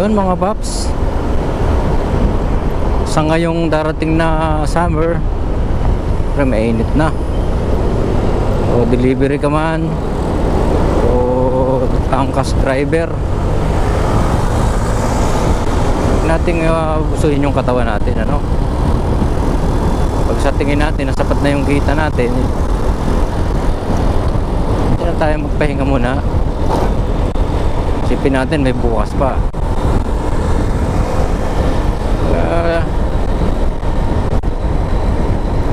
Yun mga paps. Sa ngayong darating na summer, pero mainit na. O delivery ka man, o angkas driver. Nating uh, yung katawan natin, ano? Pag sa tingin natin, nasapat na yung kita natin, hindi na tayo magpahinga muna. Isipin natin, may bukas pa. Ah,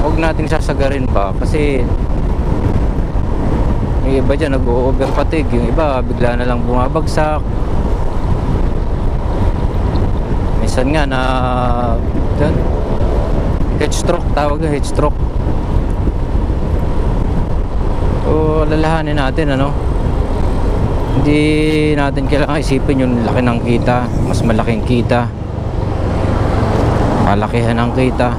huwag nating sasagarin pa kasi yung iba dyan nag-over fatigue. Yung iba bigla na lang bumabagsak. Minsan nga na dyan, head stroke tawag na head stroke so lalahanin natin ano? Hindi natin kailangan isipin yung laki ng kita mas malaking kita malakihan ang kita.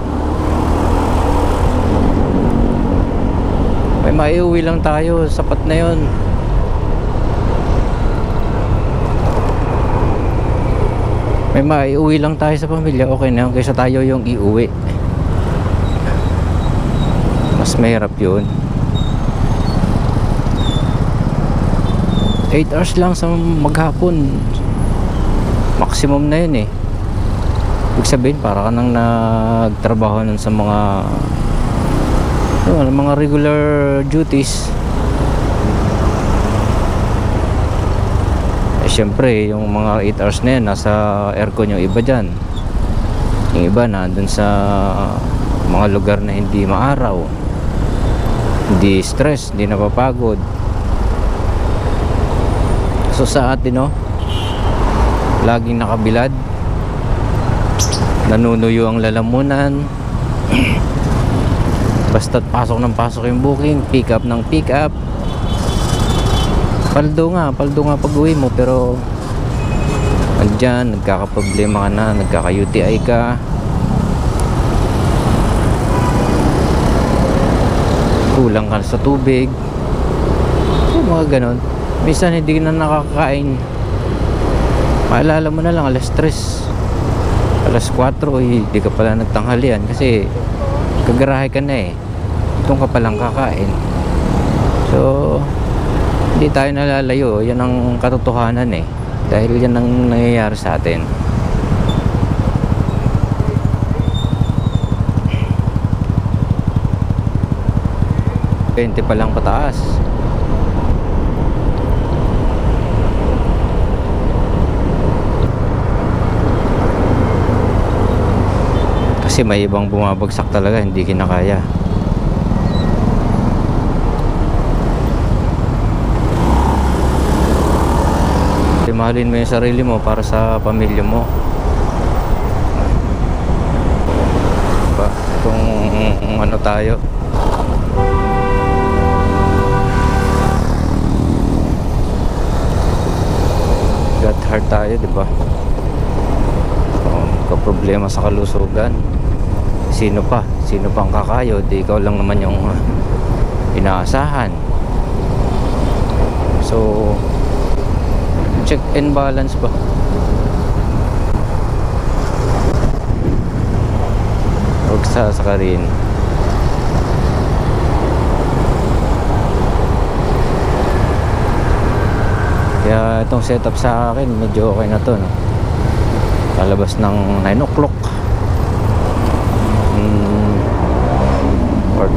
May maiuwi lang tayo sapat na yon may maiuwi lang tayo sa pamilya okay na yun kaysa tayo yung iuwi. Mas mahirap yun. 8 hours lang sa maghapon. Maximum na yun eh Ibig sabihin para ka nang nagtrabaho nun sa mga yun, mga regular duties. Eh syempre yung mga 8 hours na yan nasa aircon yung iba dyan. Yung iba na dun sa mga lugar na hindi maaraw. Hindi stress, hindi napapagod. So sa atin no laging nakabilad nanunuyo ang lalamunan. Basta't pasok ng pasok yung booking pick up ng pick up. Paldo nga paldo nga pag uwi mo pero andyan nagkakaproblema ka na nagkaka UTI ka. Kulang ka sa tubig. Yung mga ganon. Minsan hindi na nakakain. Maalala mo na lang alas 3 alas 4 eh, hindi ka pala nagtanghalian kasi kagarahe ka na eh. Doon ka palang kakain. So hindi tayo nalalayo. Yan ang katotohanan eh. Dahil yan ang nangyayari sa atin. Twenty pa lang pataas kasi may ibang bumabagsak talaga hindi kinakaya. Mahalin mo yung sarili mo para sa pamilya mo. Diba? itong ano tayo. Got heart tayo diba? Oh, problema sa kalusugan sino pa? Sino pang kakayo? Di ikaw lang naman yung uh, inaasahan. So check and balance ba? Huwag sasaka rin kaya itong setup sa akin medyo okay na to no? palabas ng 9 o'clock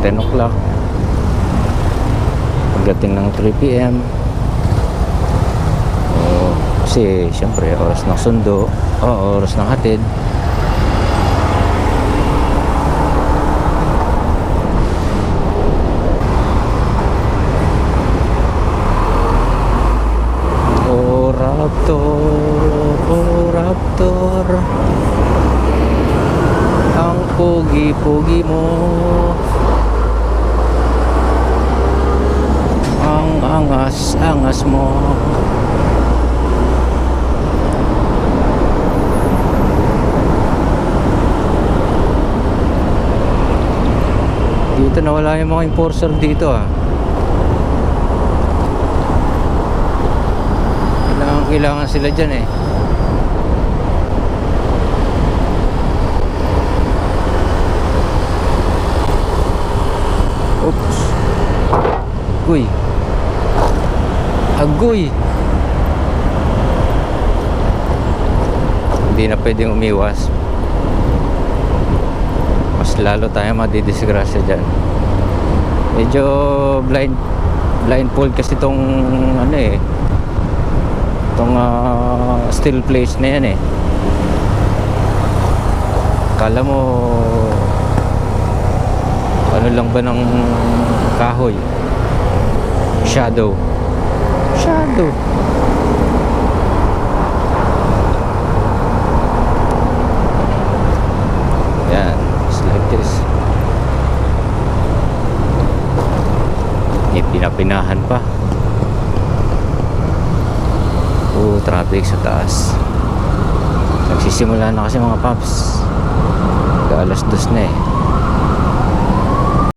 10 o'clock. Pagdating ng 3pm oh, kasi syempre oras ng sundo. O oras ng hatid. Oh Raptor, oh Raptor Ang pogi-pogi mo angas angas mo. Dito nawala yung mga enforcer dito ah. Kailangan kailangan sila dyan eh. Oops. Uy. Agoy. Hindi na pwedeng umiwas. Mas lalo tayo madidisgrasya dyan. Medyo blind blindfold kasi tong ano eh tong ah, still place na yan eh kala mo ano lang ba ng kahoy shadow shadow yan it's like this may pinapinahan pa. Oo, traffic sa taas. Nagsisimula na kasi mga paps. Alas dos na eh